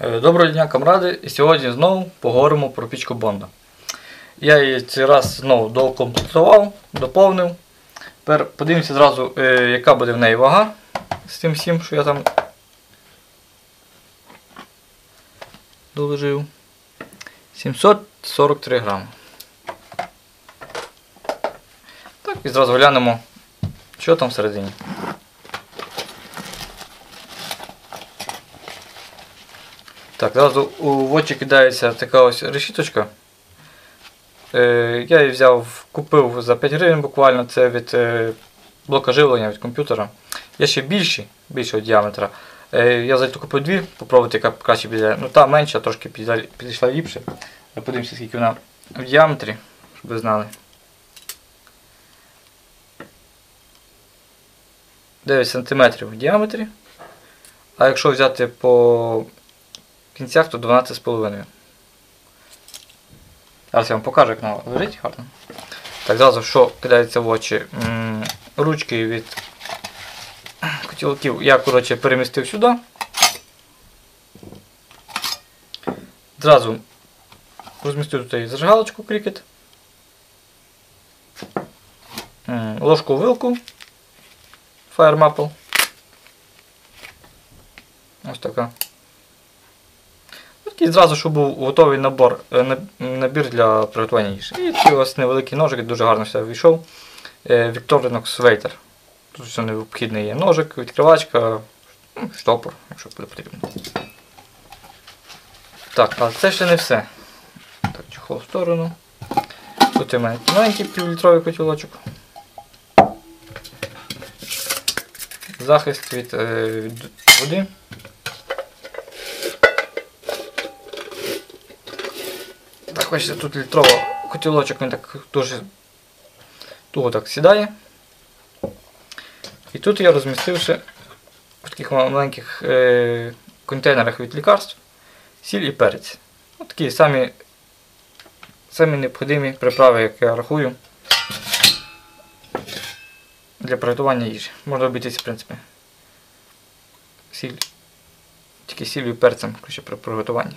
Е, Доброго дня, камради! І сьогодні знову поговоримо про пічку Бонда. Я її цей раз знову доукомплектував, доповнив. Тепер подивимося зразу, е, яка буде в неї вага з тим всім, що я там доложив. 743 грами. Так, і зразу глянемо, що там всередині. Так, зразу в очі кидається така ось решіточка. Е, я її взяв, купив за 5 гривень буквально, це від е, блока живлення від комп'ютера. Є ще більші, більшого діаметра. Е, я за купив дві, попробувати, яка краще піде. Ну та менша, трошки підійшла ліпше. Подивимося, скільки вона в діаметрі, щоб ви знали. 9 см в діаметрі. А якщо взяти по кінцях, то 12,5. Зараз я вам покажу, як вона лежить гарно. Так, зразу що кидається в очі. Ручки від котілків я коротше, перемістив сюди. Зразу розмістив тут зажигалочку крікет. Ложку вилку Fire Maple. Ось така. Такий зразу, щоб був готовий набор, е, набір для приготування їжі. І такий ось невеликий ножик, дуже гарно все вийшов. Е, Victorinox Тут все необхідне є ножик, відкривачка, ну, штопор, якщо буде потрібно. Так, але це ще не все. Так, чехол в сторону. Тут у мене маленький півлітровий котілочок. Захист від, е, від води. Бачите, тут літровий котілочок, він так дуже туго так сідає. І тут я розмістив ще в таких маленьких е, контейнерах від лікарств сіль і перець. Ось такі самі, самі необхідні приправи, як я рахую, для приготування їжі. Можна обійтися, в принципі. Сіль. Тільки сіллю і перцем при приготуванні.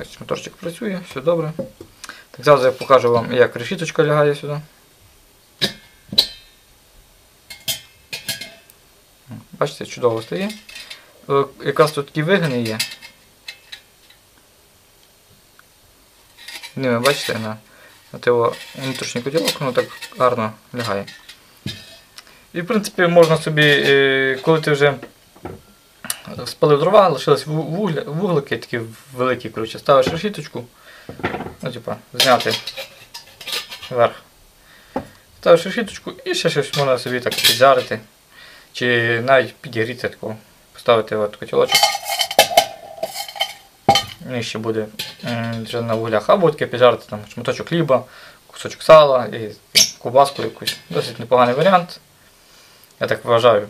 Ось моторчик працює, все добре. Так зараз я покажу вам, як решіточка лягає сюди. Бачите, чудово стає. Е, Якраз тут такі вигини є. Ними, бачите, на, того внутрішній котілок, воно так гарно лягає. І в принципі можна собі, е, коли ти вже спалив дрова, лишились вуглики такі великі, коротше, ставиш решіточку, ну, типа, зняти вверх. Ставиш решіточку і ще щось можна собі так піджарити. Чи навіть підігріти такого. Поставити от котілочок. Нижче буде вже на вуглях. Або таке піджарити там шматочок хліба, кусочок сала і ковбаску якусь. Досить непоганий варіант. Я так вважаю.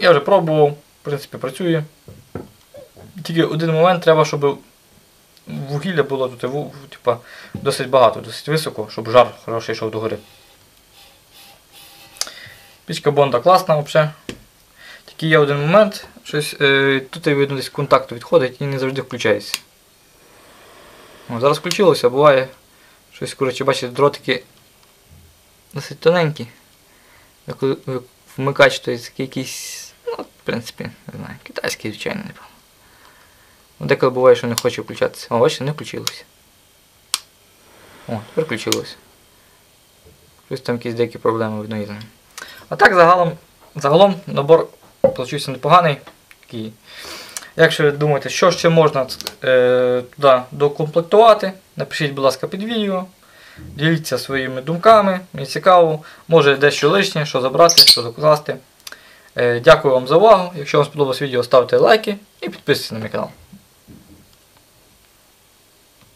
Я вже пробував, в принципі, працює. Тільки один момент треба, щоб вугілля було тут типа, досить багато, досить високо, щоб жар хороший йшов догори. Пічка Бонда класна взагалі. Тільки є один момент, щось е, тут видно десь контакту відходить і не завжди включається. О, зараз включилося, буває. Щось, коротше, бачите, дротики досить тоненькі. Вмикач то є якийсь, принципі, не знаю, китайський, звичайно, не певно. Ну, Деколи буває, що не хоче включатися. О, бачите, не включилося. О, тепер включилося. Щось там якісь деякі проблеми видно ним. А так загалом, загалом набор получився непоганий. Такий. Якщо ви думаєте, що ще можна е, туди докомплектувати, напишіть, будь ласка, під відео. Діліться своїми думками, мені цікаво, може дещо лишнє, що забрати, що докласти. Е, дякую вам за увагу. Якщо вам сподобалось відео, ставте лайки і підписуйтесь на мій канал.